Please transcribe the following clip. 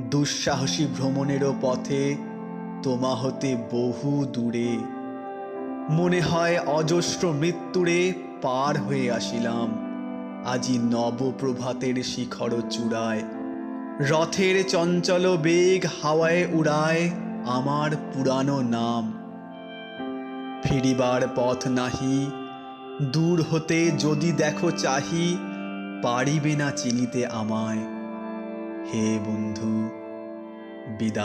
দুঃসাহসী ভ্রমণেরও পথে তোমা হতে বহু দূরে। মনে হয় অজস্র মৃত্যুরে পার হয়ে আসিলাম। আজি নবপ্রভাতের শিখর চূড়ায়। রথের চঞ্চল বেগ হাওয়ায় উড়ায় আমার পুরানো নাম। ফিরিবার পথ নাহি, দূর হতে যদি দেখো চাহি, পারিবে না চিনিতে আমায়। হে বন্ধু বিদায়।